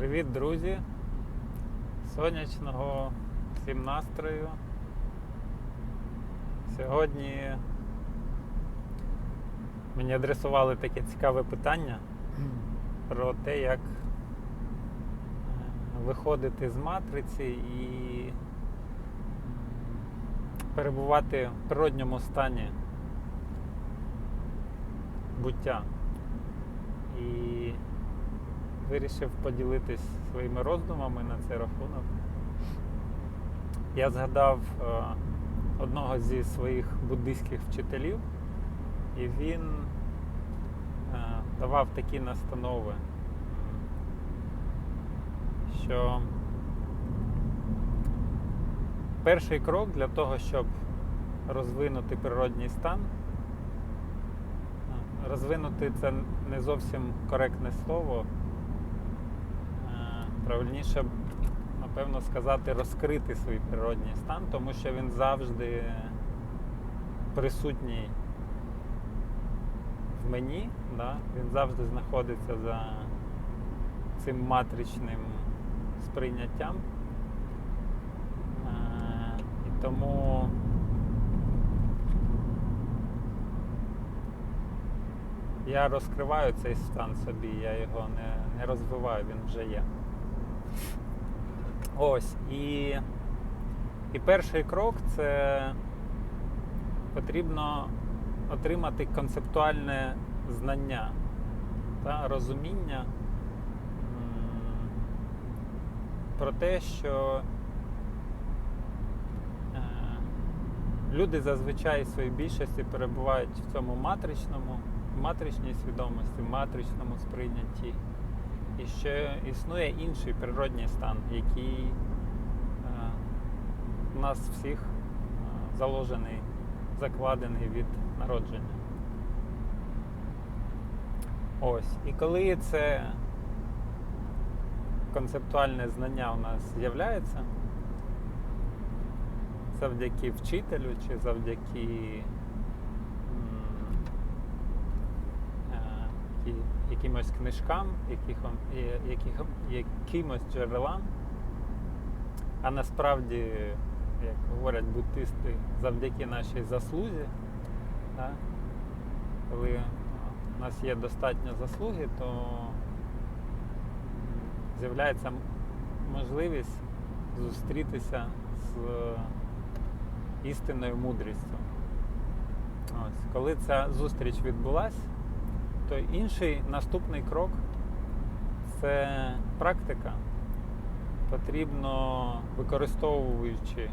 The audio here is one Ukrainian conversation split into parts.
Привіт, друзі! Сонячного всім настрою. Сьогодні мені адресували таке цікаве питання про те, як е, виходити з матриці і перебувати в природньому стані буття. І вирішив поділитись своїми роздумами на цей рахунок. Я згадав е, одного зі своїх буддийських вчителів, і він е, давав такі настанови, що перший крок для того, щоб розвинути природній стан, е, розвинути це не зовсім коректне слово. Правильніше, напевно, сказати, розкрити свій природній стан, тому що він завжди присутній в мені, да? він завжди знаходиться за цим матричним сприйняттям. Е, І тому я розкриваю цей стан собі, я його не, не розвиваю, він вже є. Ось. І, і перший крок це потрібно отримати концептуальне знання та розуміння про те, що е, люди зазвичай в своїй більшості перебувають в цьому матричному, матричній свідомості, в матричному сприйнятті. І ще існує інший природній стан, який е, у нас всіх е, заложений, закладений від народження. Ось. І коли це концептуальне знання у нас з'являється, завдяки вчителю чи завдяки м, е, які- якимось книжкам, якихом, яких, якимось джерелам, а насправді, як говорять буддисти, завдяки нашій заслузі, да, коли е, у нас є достатньо заслуги, то з'являється можливість зустрітися з істинною мудрістю. Ось, коли ця зустріч відбулась, то інший наступний крок це практика. Потрібно, використовуючи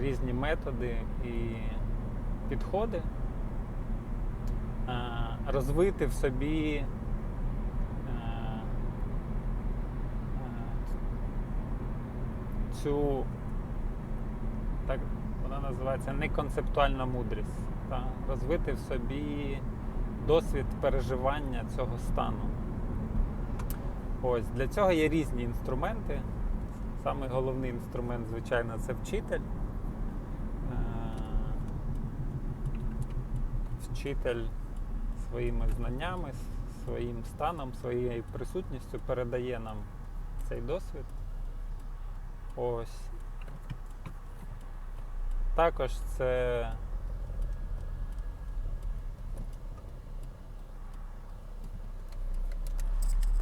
різні методи і підходи, е, розвити в собі е, е, цю, так вона називається неконцептуальна мудрість. Та, розвити в собі досвід переживання цього стану. Ось для цього є різні інструменти. Самий головний інструмент, звичайно, це вчитель. Е, Вчитель своїми знаннями, своїм станом, своєю присутністю передає нам цей досвід. Ось. Також це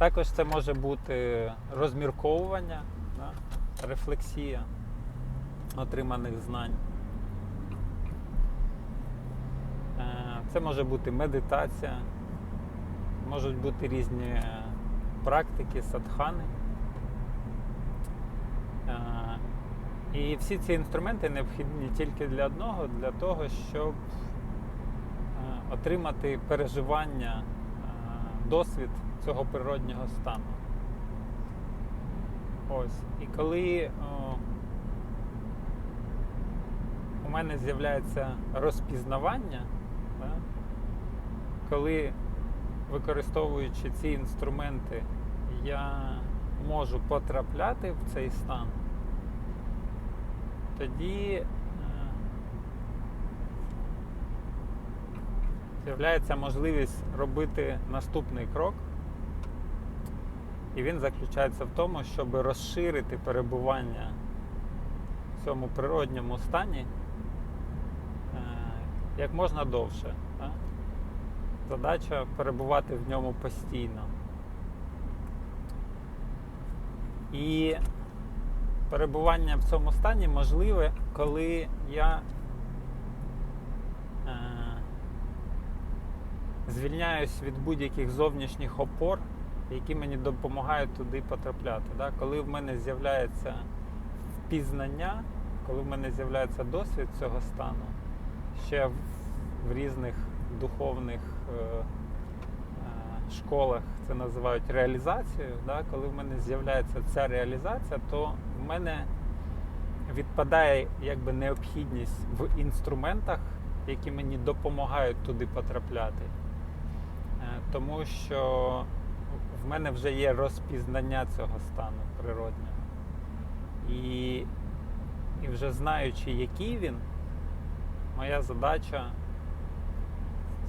Також це може бути розмірковування, да, рефлексія отриманих знань. Е, Це може бути медитація, можуть бути різні практики, садхани. Е, І всі ці інструменти необхідні тільки для одного, для того, щоб е, отримати переживання, досвід цього природнього стану. Ось. І коли о, у мене з'являється розпізнавання, да, коли використовуючи ці інструменти, я можу потрапляти в цей стан, тоді е, з'являється можливість робити наступний крок І він заключається в тому, щоб розширити перебування в цьому природньому стані е, як можна довше. Задача перебувати в ньому постійно. І перебування в цьому стані можливе, коли я е, звільняюсь від будь-яких зовнішніх опор, які мені допомагають туди потрапляти. Да? Коли в мене з'являється впізнання, коли в мене з'являється досвід цього стану, ще в, в різних духовних е, е, школах це називають реалізацією. Да? Коли в мене з'являється ця реалізація, то в мене відпадає якби необхідність в інструментах, які мені допомагають туди потрапляти. Е, Тому що в мене вже є розпізнання цього стану природнього. І, і вже знаючи, який він, моя задача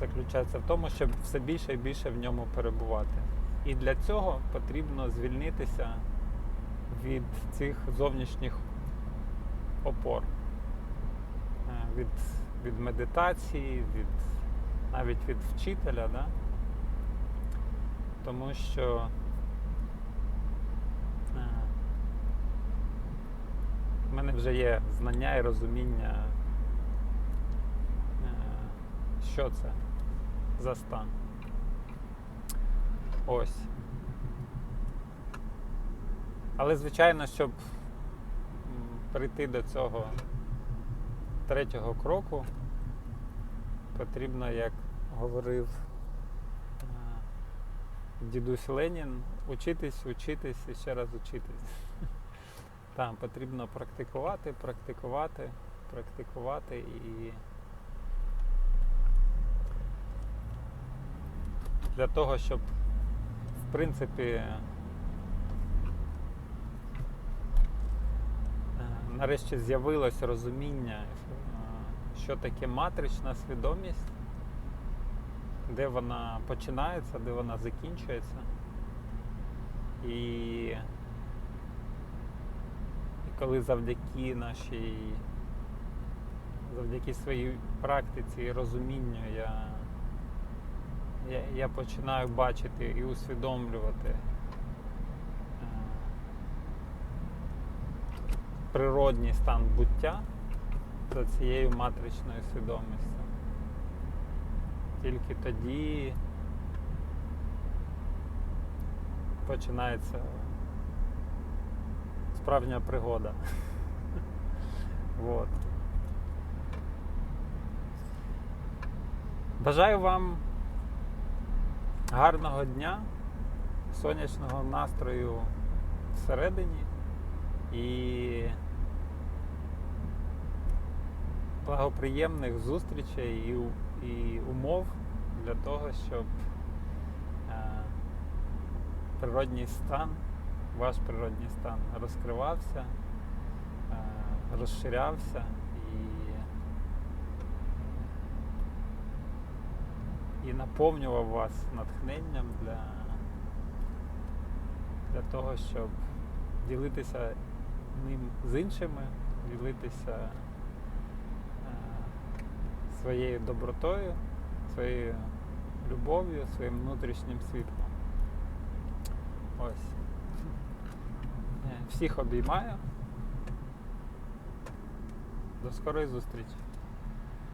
заключається в тому, щоб все більше і більше в ньому перебувати. І для цього потрібно звільнитися від цих зовнішніх опор, Е, від, від медитації, від, навіть від вчителя. Да? Тому що е, в мене вже є знання і розуміння, е, що це за стан. Ось. Але, звичайно, щоб прийти до цього третього кроку, потрібно, як говорив дідусь Ленін, учитись, учитись і ще раз учитись. Там потрібно практикувати, практикувати, практикувати і для того, щоб в принципі е, нарешті з'явилось розуміння, е, що таке матрична свідомість, де вона починається, де вона закінчується. І, і коли завдяки нашій, завдяки своїй практиці і розумінню я, я, я починаю бачити і усвідомлювати е, природній стан буття за цією матричною свідомістю. Тільки тоді починається справжня пригода. Вот. Бажаю вам гарного дня, сонячного настрою всередині і благоприємних зустрічей і, і умов для того, щоб е, природній стан, ваш природній стан розкривався, е, розширявся і, і наповнював вас натхненням для, для того, щоб ділитися ним з іншими, ділитися своєю добротою, своєю любов'ю, своїм внутрішнім світлом. Ось. Е, Всіх обіймаю. До скорої зустрічі.